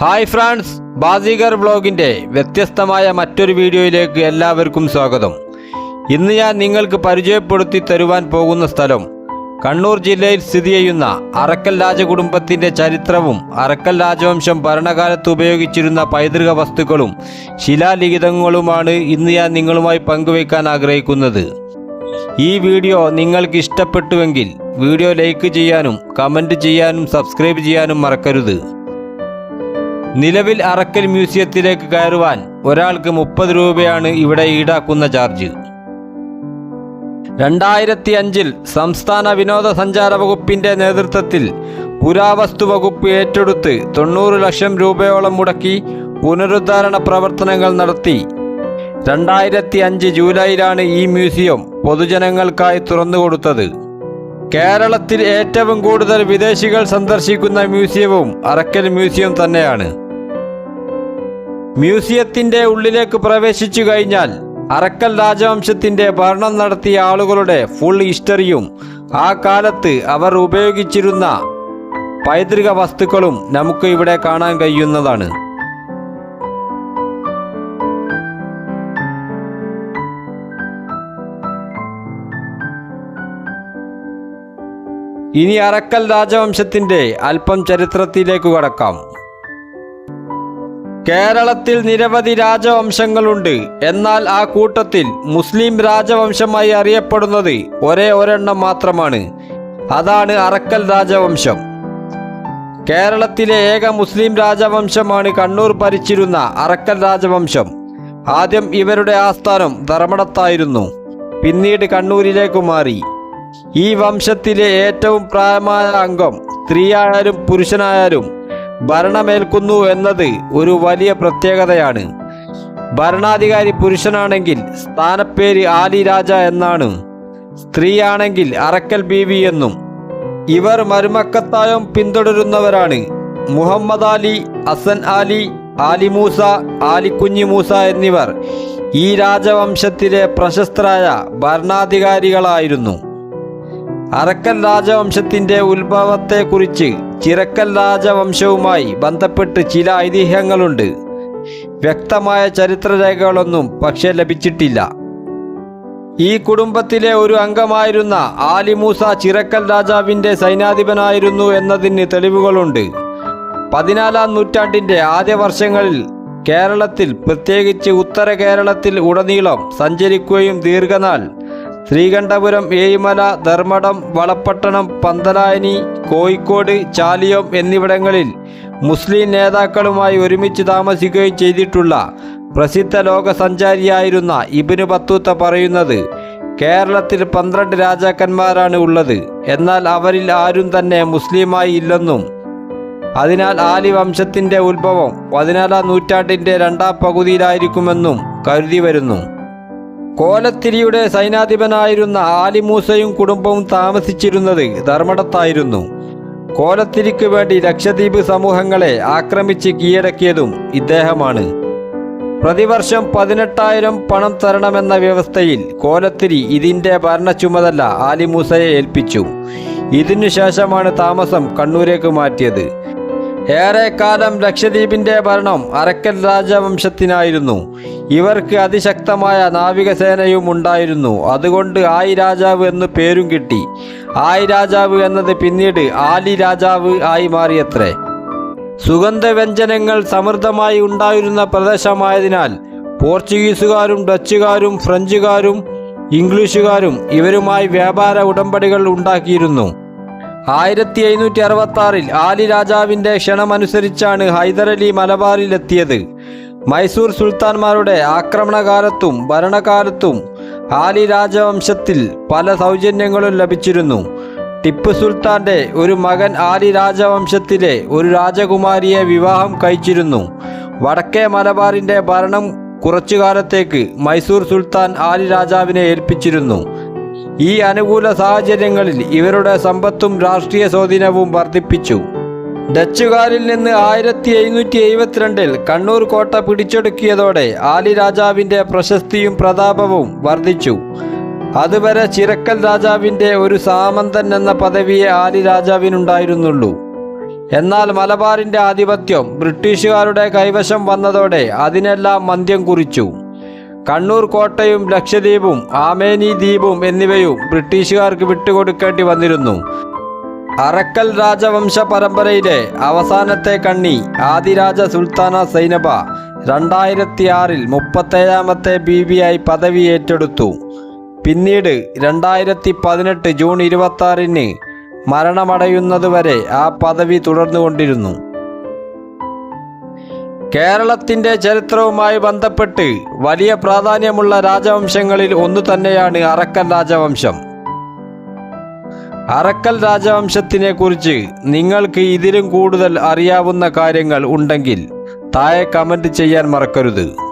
Hi friends ബാസികർ വ്ളോഗിന്റെ വ്യത്യസ്തമായ മറ്റൊരു വീഡിയോയിലേക്ക് എല്ലാവർക്കും സ്വാഗതം. ഇന്ന് ഞാൻ നിങ്ങൾക്ക് പരിചയപ്പെടുത്തി തരുവാൻ പോകുന്ന സ്ഥലം കണ്ണൂർ ജില്ലയിൽ സ്ഥിതി ചെയ്യുന്ന അറക്കൽ രാജകുടുംബത്തിന്റെ ചരിത്രവും അറക്കൽ രാജവംശം ഭരണകാലത്ത് ഉപയോഗിച്ചിരുന്ന പൈതൃക വസ്തുക്കളും ശിലാലിഖിതങ്ങളുമാണ് ഇന്ന് ഞാൻ നിങ്ങളുമായി പങ്കുവയ്ക്കാൻ ആഗ്രഹിക്കുന്നത്. ഈ വീഡിയോ നിങ്ങൾക്ക് ഇഷ്ടപ്പെട്ടുവെങ്കിൽ വീഡിയോ ലൈക്ക് ചെയ്യാനും കമന്റ് ചെയ്യാനും സബ്സ്ക്രൈബ് ചെയ്യാനും മറക്കരുത്. നിലവിൽ അറക്കൽ മ്യൂസിയത്തിലേക്ക് കയറുവാൻ ഒരാൾക്ക് മുപ്പത് രൂപയാണ് ഇവിടെ ഈടാക്കുന്ന ചാർജ്. രണ്ടായിരത്തി അഞ്ചിൽ സംസ്ഥാന വിനോദസഞ്ചാര വകുപ്പിന്റെ നേതൃത്വത്തിൽ പുരാവസ്തു വകുപ്പ് ഏറ്റെടുത്ത് തൊണ്ണൂറ് ലക്ഷം രൂപയോളം മുടക്കി പുനരുദ്ധാരണ പ്രവർത്തനങ്ങൾ നടത്തി. രണ്ടായിരത്തി അഞ്ച് ജൂലൈയിലാണ് ഈ മ്യൂസിയം പൊതുജനങ്ങൾക്കായി തുറന്നുകൊടുത്തത് കേരളത്തിൽ ഏറ്റവും കൂടുതൽ വിദേശികൾ സന്ദർശിക്കുന്ന മ്യൂസിയവും അറക്കൽ മ്യൂസിയം തന്നെയാണ്. മ്യൂസിയത്തിന്റെ ഉള്ളിലേക്ക് പ്രവേശിച്ചു കഴിഞ്ഞാൽ അറക്കൽ രാജവംശത്തിന്റെ ഭരണം നടത്തിയ ആളുകളുടെ ഫുൾ ഹിസ്റ്ററിയും ആ കാലത്ത് അവർ ഉപയോഗിച്ചിരുന്ന പൈതൃക വസ്തുക്കളും നമുക്ക് ഇവിടെ കാണാൻ കഴിയുന്നതാണ്. ഇനി അറക്കൽ രാജവംശത്തിന്റെ അല്പം ചരിത്രത്തിലേക്ക് കടക്കാം. കേരളത്തിൽ നിരവധി രാജവംശങ്ങളുണ്ട്. എന്നാൽ ആ കൂട്ടത്തിൽ മുസ്ലിം രാജവംശമായി അറിയപ്പെടുന്നത് ഒരേ ഒരെണ്ണം മാത്രമാണ്. അതാണ് അറക്കൽ രാജവംശം. കേരളത്തിലെ ഏക മുസ്ലിം രാജവംശമാണ് കണ്ണൂർ ഭരിച്ചിരുന്ന അറക്കൽ രാജവംശം. ആദ്യം ഇവരുടെ ആസ്ഥാനം ധർമ്മടത്തായിരുന്നു. പിന്നീട് കണ്ണൂരിലേക്ക് മാറി. ഈ വംശത്തിലെ ഏറ്റവും പ്രായമായ അംഗം സ്ത്രീയായാലും പുരുഷനായാലും ഭരണമേൽക്കുന്നു എന്നത് ഒരു വലിയ പ്രത്യേകതയാണ്. ഭരണാധികാരി പുരുഷനാണെങ്കിൽ സ്ഥാനപ്പേര് ആലി രാജ എന്നാണ്. സ്ത്രീയാണെങ്കിൽ അറക്കൽ ബീവി എന്നും. ഇവർ മരുമക്കത്തായം പിന്തുടരുന്നവരാണ്. മുഹമ്മദ് അലി അസൻ അലി ആലി മൂസ ആലി കുഞ്ഞി മൂസ എന്നിവർ ഈ രാജവംശത്തിലെ പ്രശസ്തരായ ഭരണാധികാരികളായിരുന്നു. അറക്കൽ രാജവംശത്തിന്റെ ഉത്ഭവത്തെക്കുറിച്ച് ചിരക്കൽ രാജവംശവുമായി ബന്ധപ്പെട്ട് ചില ഐതിഹ്യങ്ങളുണ്ട്. വ്യക്തമായ ചരിത്രരേഖകളൊന്നും പക്ഷേ ലഭിച്ചിട്ടില്ല. ഈ കുടുംബത്തിലെ ഒരു അംഗമായിരുന്ന ആലിമൂസ ചിരക്കൽ രാജാവിന്റെ സൈനാധിപനായിരുന്നു എന്നതിന് തെളിവുകളുണ്ട്. പതിനാലാം നൂറ്റാണ്ടിന്റെ ആദ്യ വർഷങ്ങളിൽ കേരളത്തിൽ പ്രത്യേകിച്ച് ഉത്തര കേരളത്തിൽ ഉടനീളം സഞ്ചരിക്കുകയും ദീർഘനാൾ ശ്രീകണ്ഠപുരം ഏഴിമല ധർമ്മടം വളപ്പട്ടണം പന്തലായനി കോഴിക്കോട് ചാലിയം എന്നിവിടങ്ങളിൽ മുസ്ലിം നേതാക്കളുമായി ഒരുമിച്ച് താമസിക്കുകയും ചെയ്തിട്ടുള്ള പ്രസിദ്ധ ലോക സഞ്ചാരിയായിരുന്ന ഇബിന് ബത്തൂത്ത പറയുന്നത് കേരളത്തിൽ പന്ത്രണ്ട് രാജാക്കന്മാരാണ് ഉള്ളത്. എന്നാൽ അവരിൽ ആരും തന്നെ മുസ്ലിമായി ഇല്ലെന്നും അതിനാൽ ആലി വംശത്തിന്റെ ഉത്ഭവം പതിനാലാം നൂറ്റാണ്ടിന്റെ രണ്ടാം പകുതിയിലായിരിക്കുമെന്നും കരുതി വരുന്നു. കോലത്തിരിയുടെ സൈനാധിപനായിരുന്ന ആലിമൂസയും കുടുംബവും താമസിച്ചിരുന്നത് ധർമ്മടത്തായിരുന്നു. കോലത്തിരിക്ക് വേണ്ടി ലക്ഷദ്വീപ് സമൂഹങ്ങളെ ആക്രമിച്ച് കീഴടക്കിയതും ഇദ്ദേഹമാണ്. പ്രതിവർഷം പതിനെട്ടായിരം പണം തരണമെന്ന വ്യവസ്ഥയിൽ കോലത്തിരി ഇതിന്റെ ഭരണ ചുമതല ആലിമൂസയെ ഏൽപ്പിച്ചു. ഇതിനുശേഷമാണ് താമസം കണ്ണൂരേക്ക് മാറ്റിയത്. ഏറെക്കാലം ലക്ഷദ്വീപിന്റെ ഭരണം അറക്കൽ രാജവംശത്തിനായിരുന്നു. ഇവർക്ക് അതിശക്തമായ നാവികസേനയും ഉണ്ടായിരുന്നു. അതുകൊണ്ട് ആയി രാജാവ് എന്ന് പേരും കിട്ടി. ആയി രാജാവ് എന്നത് പിന്നീട് ആലി രാജാവ് ആയി മാറിയത്രേ. സുഗന്ധവ്യഞ്ജനങ്ങൾ സമൃദ്ധമായി ഉണ്ടായിരുന്ന പ്രദേശമായതിനാൽ പോർച്ചുഗീസുകാരും ഡച്ചുകാരും ഫ്രഞ്ചുകാരും ഇംഗ്ലീഷുകാരും ഇവരുമായി വ്യാപാര ഉടമ്പടികൾ ഉണ്ടാക്കിയിരുന്നു. ആയിരത്തി എഴുന്നൂറ്റി അറുപത്തി ആറിൽ ആലി രാജാവിന്റെ ക്ഷണമനുസരിച്ചാണ് ഹൈദരലി മലബാറിലെത്തിയത്. മൈസൂർ സുൽത്താൻമാരുടെ ആക്രമണകാലത്തും ഭരണകാലത്തും ആലി രാജവംശത്തിൽ പല സൗജന്യങ്ങളും ലഭിച്ചിരുന്നു. ടിപ്പു സുൽത്താന്റെ ഒരു മകൻ ആലി രാജവംശത്തിലെ ഒരു രാജകുമാരിയെ വിവാഹം കഴിച്ചിരുന്നു. വടക്കേ മലബാറിന്റെ ഭരണം കുറച്ചു കാലത്തേക്ക് മൈസൂർ സുൽത്താൻ ആലി രാജാവിനെ ഏൽപ്പിച്ചിരുന്നു. ഈ അനുകൂല സാഹചര്യങ്ങളിൽ ഇവരുടെ സമ്പത്തും രാഷ്ട്രീയ സ്വാധീനവും വർദ്ധിപ്പിച്ചു. ഡച്ചുകാരിൽ നിന്ന് ആയിരത്തി എഴുന്നൂറ്റി എഴുപത്തിരണ്ടിൽ കണ്ണൂർ കോട്ട പിടിച്ചെടുക്കിയതോടെ ആലി രാജാവിന്റെ പ്രശസ്തിയും പ്രതാപവും വർദ്ധിച്ചു. അതുവരെ ചിരക്കൽ രാജാവിന്റെ ഒരു സാമന്തൻ എന്ന പദവിയെ ആലി രാജാവിനുണ്ടായിരുന്നുള്ളൂ. എന്നാൽ മലബാറിന്റെ ആധിപത്യം ബ്രിട്ടീഷുകാരുടെ കൈവശം വന്നതോടെ അതിനെല്ലാം മന്ദ്യം കുറിച്ചു. കണ്ണൂർ കോട്ടയും ലക്ഷദ്വീപും ആമേനി ദ്വീപും എന്നിവയും ബ്രിട്ടീഷുകാർക്ക് വിട്ടുകൊടുക്കേണ്ടി വന്നിരുന്നു. അറക്കൽ രാജവംശ പരമ്പരയിലെ അവസാനത്തെ കണ്ണി ആദിരാജ സുൽത്താന സൈനബ രണ്ടായിരത്തി ആറിൽ മുപ്പത്തേഴാമത്തെ ബി ബിയായി പദവി ഏറ്റെടുത്തു. പിന്നീട് രണ്ടായിരത്തി പതിനെട്ട് ജൂൺ ഇരുപത്തി ആറിന് മരണമടയുന്നതുവരെ ആ പദവി തുടർന്നുകൊണ്ടിരുന്നു. കേരളത്തിന്റെ ചരിത്രവുമായി ബന്ധപ്പെട്ട് വലിയ പ്രാധാന്യമുള്ള രാജവംശങ്ങളിൽ ഒന്നു തന്നെയാണ് അറക്കൽ രാജവംശം. അറക്കൽ രാജവംശത്തിനെ കുറിച്ച് നിങ്ങൾക്ക് ഇതിലും കൂടുതൽ അറിയാവുന്ന കാര്യങ്ങൾ ഉണ്ടെങ്കിൽ താഴെ കമന്റ് ചെയ്യാൻ മറക്കരുത്.